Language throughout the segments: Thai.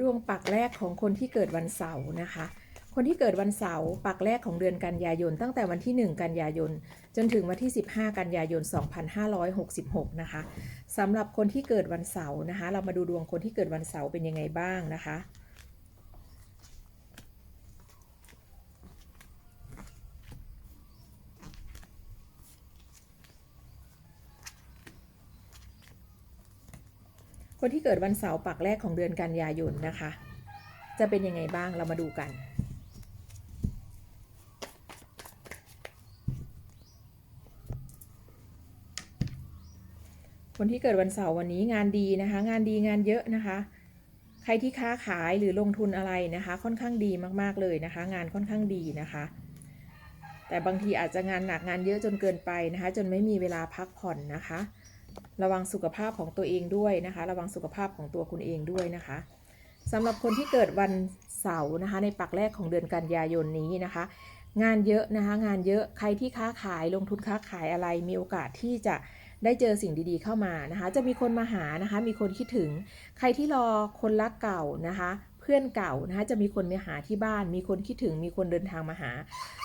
ดวงปักแรกของคนที่เกิดวันเสาร์นะคะ คนที่เกิดวันเสาร์ปักแรกของเดือนกันยายน ตั้งแต่วันที่ 1 กันยายน จนถึงวันที่ 15 กันยายน 2566 นะคะสำหรับคนที่เกิดวันเสาร์นะคะ เรามาดูดวงคนที่เกิดวันเสาร์เป็นยังไงบ้างนะคะ คนที่เกิดวันเสาร์ปักแรกของเดือนกันยายนนะคะ จะเป็นยังไงบ้างเรามาดูกัน คนที่เกิดวันเสาร์วันนี้งานดีนะคะ งานดีงานเยอะนะคะ ใครที่ค้าขายหรือลงทุนอะไรนะคะ ค่อนข้างดีมากๆเลยนะคะ งานค่อนข้างดีนะคะ แต่บางทีอาจจะงานหนักงานเยอะจนเกินไปนะคะ จนไม่มีเวลาพักผ่อนนะคะ ระวังสุขภาพของตัวเองด้วยนะคะ ระวังสุขภาพของตัวคุณเองด้วยนะคะสำหรับคนที่เกิดวันเสาร์นะคะในปักแรกของเดือนกันยายนนี้นะคะ งานเยอะนะคะงานเยอะใครที่ค้าขายลงทุนค้าขายอะไรมีโอกาสที่จะได้เจอสิ่งดีๆเข้ามานะคะ จะมีคนมาหานะคะ มีคนคิดถึง ใครที่รอคนรักเก่านะคะ พื่อนเก่านะคะจะมีคนมาหาที่บ้าน มีคนคิดถึงมีคนเดินทางมาหา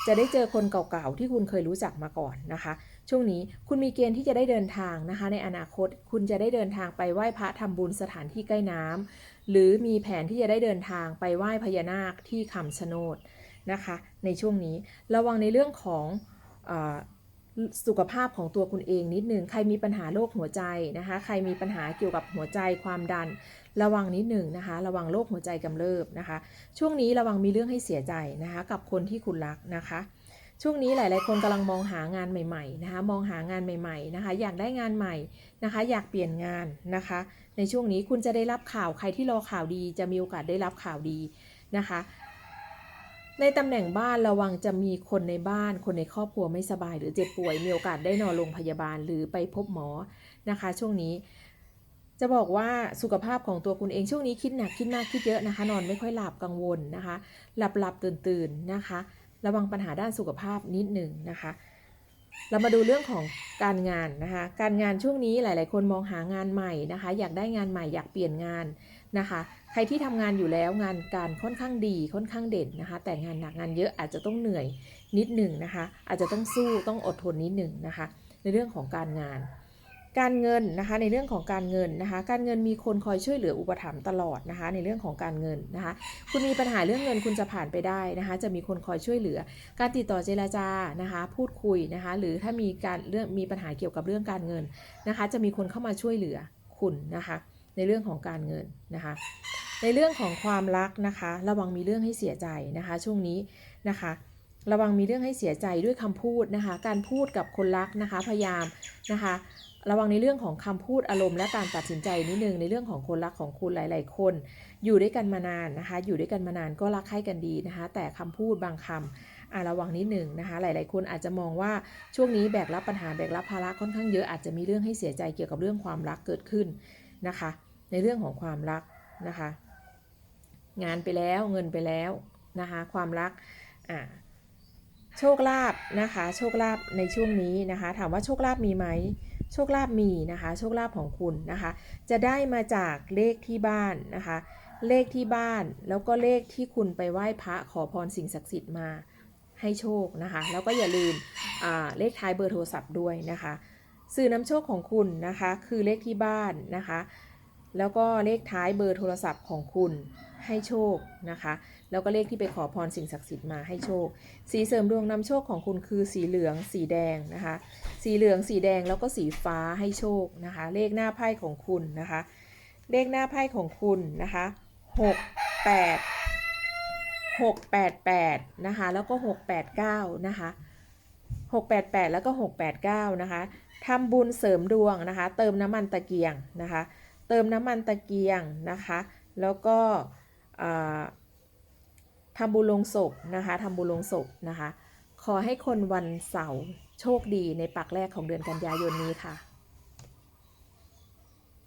จะได้เจอคนเก่าๆที่คุณเคยรู้จักมาก่อนนะคะ ช่วงนี้คุณมีเกณฑ์ที่จะได้เดินทางนะคะ ในอนาคตคุณจะได้เดินทางไปไหว้พระทำบุญสถานที่ใกล้น้ำหรือมีแผนที่จะได้เดินทางไปไหว้พญานาคที่คำชะโนดนะคะ ในช่วงนี้ระวังในเรื่องของอ สุขภาพของตัวคุณเองนิดนึง ใครมีปัญหาโรคหัวใจนะคะ ใครมีปัญหาเกี่ยวกับหัวใจความดัน ระวังนิดหนึ่งนะคะ ระวังโรคหัวใจกำเริบนะคะ ช่วงนี้ระวังมีเรื่องให้เสียใจนะคะ กับคนที่คุณรักนะคะ ช่วงนี้หลาย ๆ คนกำลังมองหางานใหม่ๆนะคะ มองหางานใหม่ ๆ นะคะ อยากได้งานใหม่นะคะ อยากเปลี่ยนงานนะคะ ในช่วงนี้คุณจะได้รับข่าว ใครที่รอข่าวดี จะมีโอกาสได้รับข่าวดีนะคะ ในตำแหน่งบ้านระวังจะมีคนในบ้าน คนในครอบครัวไม่สบาย หรือเจ็บป่วยมีโอกาสได้นอนโรงพยาบาลหรือไปพบหมอนะคะ ช่วงนี้ จะบอกว่าสุขภาพของตัวคุณเองช่วงนี้คิดหนักคิดมากคิดเยอะนะคะ นอนไม่ค่อยหลับกังวลนะคะ หลับหลับตื่นตื่นนะคะ ระวังปัญหาด้านสุขภาพนิดหนึ่งนะคะ เรามาดูเรื่องของการงานนะคะ การงานช่วงนี้หลาย ๆ คนมองหางานใหม่นะคะ อยากได้งานใหม่อยากเปลี่ยนงาน นะคะ ใครที่ทำงานอยู่แล้วงานการค่อนข้างดีค่อนข้างเด่นนะคะ แต่งานหนักงานเยอะอาจจะต้องเหนื่อยนิดหนึ่งนะคะ อาจจะต้องสู้ต้องอดทนนิดหนึ่งนะคะ ในเรื่องของการงาน การเงินนะคะในเรื่องของการเงินนะคะ การเงินมีคนคอยช่วยเหลืออุปถัมภ์ตลอดนะคะ ในเรื่องของการเงินนะคะ คุณมีปัญหาเรื่องเงินคุณจะผ่านไปได้นะคะ จะมีคนคอยช่วยเหลือ การติดต่อเจรจานะคะ พูดคุยนะคะ หรือถ้ามีการเรื่องมีปัญหาเกี่ยวกับเรื่องการเงินนะคะ จะมีคนเข้ามาช่วยเหลือคุณนะคะ ในเรื่องของการเงินนะคะ ในเรื่องของความรักนะคะ ระวังมีเรื่องให้เสียใจนะคะ ช่วงนี้นะคะ ระวังมีเรื่องให้เสียใจด้วยคำพูดนะคะ การพูดกับคนรักนะคะ พยายามนะคะ ระวังในเรื่องของคำพูดอารมณ์และการตัดสินใจนิดนึงในเรื่องของคนรักของคุณหลาย ๆ คน อยู่ด้วยกันมานานนะคะ อยู่ด้วยกันมานานก็รักใคร่กันดีนะคะ แต่คำพูดบางคำอะระวังนิดหนึ่งนะคะ หลาย ๆ คนอาจจะมองว่าช่วงนี้แบกรับปัญหาแบกรับภาระค่อนข้างเยอะอาจจะมีเรื่องให้เสียใจเกี่ยวกับเรื่องความรักเกิดขึ้น นะคะ ในเรื่องของความรักนะคะ งานไปแล้วเงินไปแล้วนะคะความรักอ่าโชคลาภนะคะโชคลาภในช่วงนี้นะคะ ถามว่าโชคลาภมีไหมโชคลาภมีนะคะโชคลาภของคุณนะคะ จะได้มาจากเลขที่บ้านนะคะ เลขที่บ้านแล้วก็เลขที่คุณไปไหว้พระขอพรสิ่งศักดิ์สิทธิ์มาให้โชคนะคะ แล้วก็อย่าลืมเลขท้ายเบอร์โทรศัพท์ด้วยนะคะ สื่อนำโชคของคุณนะคะ คือเลขที่บ้านนะคะ แล้วก็เลขท้ายเบอร์โทรศัพท์ของคุณให้โชคนะคะ แล้วก็เลขที่ไปขอพรสิ่งศักดิ์สิทธิ์มาให้โชค สีเสริมดวงนำโชคของคุณคือสีเหลืองสีแดงนะคะ สีเหลืองสีแดงแล้วก็สีฟ้าให้โชคนะคะ เลขหน้าไพ่ของคุณนะคะ เลขหน้าไพ่ของคุณนะคะหกแปดหกแปดแปดนะคะ แล้วก็หกแปดเก้านะคะหกแปดแปดแล้วก็หกแปดเก้านะคะ ทำบุญเสริมดวงนะคะ เติมน้ำมันตะเกียงนะคะ เติมน้ำมันตะเกียงนะคะ แล้วก็ทำบุญลงศพนะคะทำบุญลงศพนะคะ ขอให้คนวันเสาร์โชคดีในปักแรกของเดือนกันยายนนี้ค่ะ